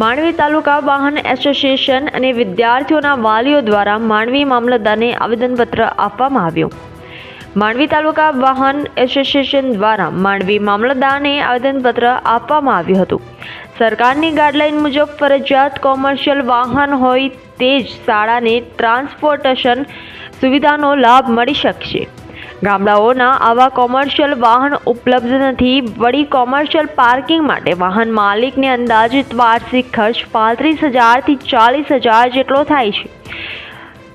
માંડવી તાલુકા વાહન એસોસિએશન અને વિદ્યાર્થીઓના વાલીઓ દ્વારા માંડવી મામલતદારને આવેદનપત્ર આપવામાં આવ્યું. માંડવી તાલુકા વાહન એસોસિએશન દ્વારા માંડવી મામલતદારને આવેદનપત્ર આપવામાં આવ્યું હતું. સરકારની ગાઈડલાઈન મુજબ ફરજિયાત કોમર્શિયલ વાહન હોય તે જ શાળાને ટ્રાન્સપોર્ટેશન સુવિધાનો લાભ મળી શકશે. ગામડાઓના આવા કોમર્શિયલ વાહન ઉપલબ્ધ નથી. વળી કોમર્શિયલ પાર્કિંગ માટે વાહન માલિકને અંદાજિત વાર્ષિક ખર્ચ પાંત્રીસ હજારથી ચાલીસ હજાર જેટલો થાય છે.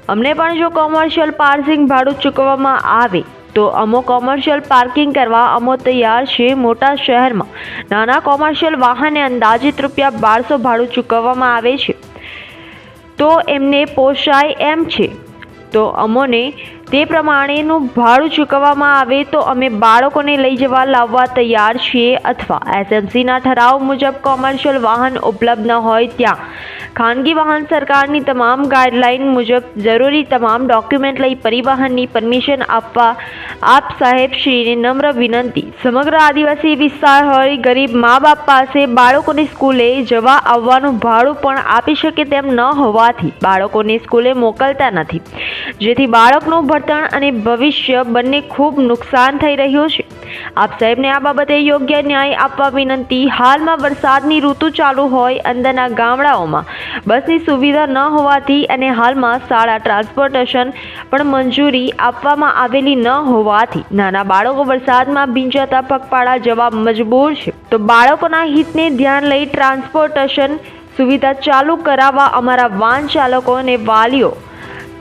અમને પણ જો કોમર્શિયલ પાર્કિંગ ભાડું ચૂકવવામાં આવે, તો અમો કોમર્શિયલ પાર્કિંગ કરવા અમો તૈયાર છે. મોટા શહેરમાં નાના કોમર્શિયલ વાહનને અંદાજિત રૂપિયા બારસો ભાડું ચૂકવવામાં આવે છે. તો એમને પોષાય એમ છે. તો અમોને તે પ્રમાણેનું ભાડું ચૂકવવામાં આવે તો અમે બાળકોને લઈ જવા લાવવા તૈયાર છીએ અથવા એસએમસીના ઠરાવ મુજબ કોમર્શિયલ વાહન ઉપલબ્ધ ન હોય ત્યાં. ખાનગી વાહન સરકારની તમામ ગાઈડલાઇન મુજબ જરૂરી તમામ ડોક્યુમેન્ટ લઈ પરિવહનની પરમિશન આપવા આપ સાહેબ શ્રીને નમ્ર વિનંતી. સમગ્ર આદિવાસી વિસ્તાર હોય, ગરીબ મા બાપ પાસે બાળકોને સ્કૂલે જવા આવવાનું ભાડું પણ આપી શકે તેમ ન હોવાથી બાળકોને સ્કૂલે મોકલતા નથી. જેથી બાળકનું ભણતર અને ભવિષ્ય બંને ખૂબ નુકસાન થઈ રહ્યું છે. આપ સાહેબને આ બાબતે યોગ્ય ન્યાય આપવા વિનંતી. હાલમાં વરસાદની ઋતુ ચાલુ હોય અંદરના ગામડાઓમાં બસની સુવિધા ન હોવાથી અને હાલમાં શાળા ટ્રાન્સપોર્ટેશન પણ મંજૂરી આપવામાં આવેલી ન હોવાથી નાના બાળકો વરસાદમાં ભીંજાતા પગપાળા જવા મજબૂર છે. તો બાળકોના હિતને ધ્યાન લઈ ટ્રાન્સપોર્ટેશન સુવિધા ચાલુ કરાવવા અમારા વાહન ચાલકો અને વાલીઓ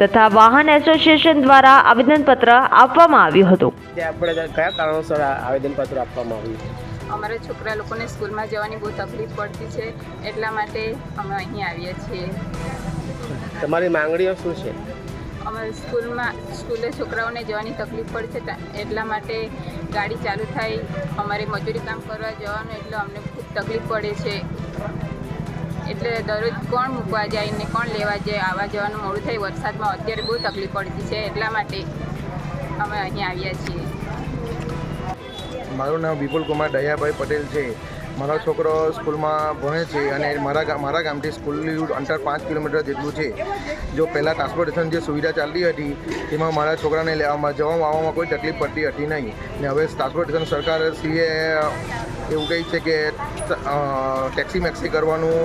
તથા વાહન એસોસિએશન દ્વારા આવેદનપત્ર આપવામાં આવ્યું હતું. આપણે કયા કારણોસર આવેદનપત્ર આપવામાં આવ્યું? અમારા છોકરા લોકોને સ્કૂલમાં જવાની બહુ તકલીફ પડતી છે એટલા માટે અમે અહીં આવીએ છીએ. તમારી માંગણીઓ શું છે? અમારે સ્કૂલમાં સ્કૂલે છોકરાઓને જવાની તકલીફ પડે છે એટલા માટે ગાડી ચાલુ થાય અમારે મજૂરી કામ કરવા જવાનું એટલે અમને ખૂબ તકલીફ પડે છે. એટલે દરરોજ કોણ મૂકવા જાય ને કોણ લેવા જાય આવવા જવાનું મોડું થાય વરસાદમાં અત્યારે બહુ તકલીફ પડતી છે એટલા માટે અમે અહીં આવ્યા છીએ. મારું નામ વિપુલ કુમાર દયાભાઈ પટેલ છે. મારો છોકરો સ્કૂલમાં ભણે છે અને મારા મારા ગામથી સ્કૂલનું અંતર પાંચ કિલોમીટર જેટલું છે. જો પહેલાં ટ્રાન્સપોર્ટેશન જે સુવિધા ચાલતી હતી, તેમાં મારા છોકરાને લેવામાં જવામાં આવવામાં કોઈ તકલીફ પડતી હતી નહીં. ને હવે ટ્રાન્સપોર્ટેશન સરકાર શ્રીએ એવું કહે છે કે ટેક્સી મેક્સી કરવાનું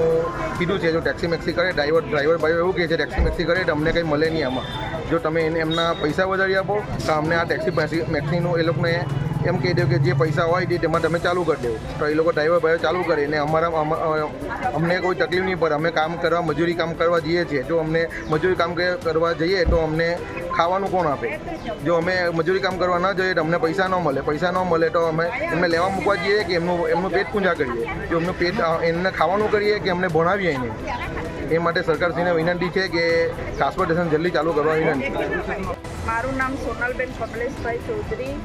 કીધું છે. જો ટેક્સી મેક્સી કરે, ડ્રાઈવર ડ્રાઈવર ભાઈઓ એવું કહે છે, ટેક્સી મેક્સી કરે તો અમને કંઈ મળે નહીં આમાં. જો તમે એને, એમના પૈસા વધારી આપો, તો અમને આ ટેક્સી મેક્સીનું એ લોકોને એમ કહી દો કે જે પૈસા હોય તે તેમાં તમે ચાલુ કરી દો. તો એ લોકો ડ્રાઈવર ભાઈઓ ચાલુ કરે ને અમારા અમને કોઈ તકલીફ નહીં પડે. અમે કામ કરવા, મજૂરી કામ કરવા જઈએ છીએ. જો અમને મજૂરી કામ કરવા જઈએ તો અમને ખાવાનું કોણ આપે? જો અમે મજૂરી કામ કરવા ન જઈએ તો અમને પૈસા ન મળે. પૈસા ન મળે તો અમે એમને લેવા મૂકવા જઈએ કે એમનું એમનું પેટ પૂંજા કરીએ? જો એમનું પેટ એમને ખાવાનું કરીએ કે અમને ભણાવીએ એને એ માટે સરકારશ્રીને વિનંતી છે કે ટ્રાન્સપોર્ટેશન જલ્દી ચાલુ કરવા વિનંતી. મારું નામ સોનલબેન કમલેશભાઈ ચૌધરી.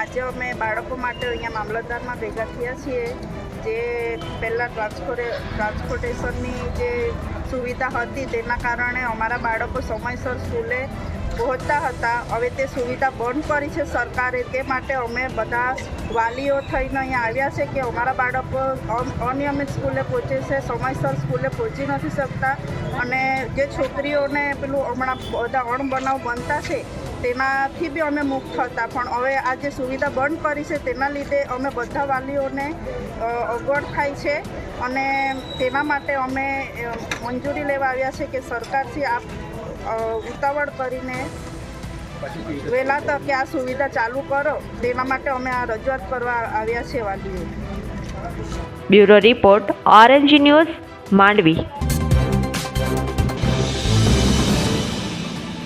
આજે અમે બાળકો માટે અહીંયા મામલતદારમાં ભેગા થયા છીએ. જે પહેલાં ટ્રાન્સપોરે ટ્રાન્સપોર્ટેશનની જે સુવિધા હતી તેના કારણે અમારા બાળકો સમયસર સ્કૂલે પહોંચતા હતા. હવે તે સુવિધા બંધ કરી છે સરકારે. તે માટે અમે બધા વાલીઓ થઈને અહીંયા આવ્યા છે કે અમારા બાળકો અન- અનિયમિત સ્કૂલે પહોંચે છે સમયસર સ્કૂલે પહોંચી નથી શકતા. અને જે છોકરીઓને પેલું હમણાં બધા અણબનાવ બનતા છે તેનાથી બી અમે મુક્ત હતા. પણ હવે આ જે સુવિધા બંધ કરી છે તેના લીધે અમે બધા વાલીઓને અગવડ થાય છે. અને તેના માટે અમે મંજૂરી લેવા આવ્યા છે કે સરકારથી અ, ઉતાવળ કરીને વહેલા તકે આ સુવિધા ચાલુ કરો, તેના માટે અમે આ રજૂઆત કરવા આવ્યા છે વાલીઓ. Bureau report orange news, Mandvi.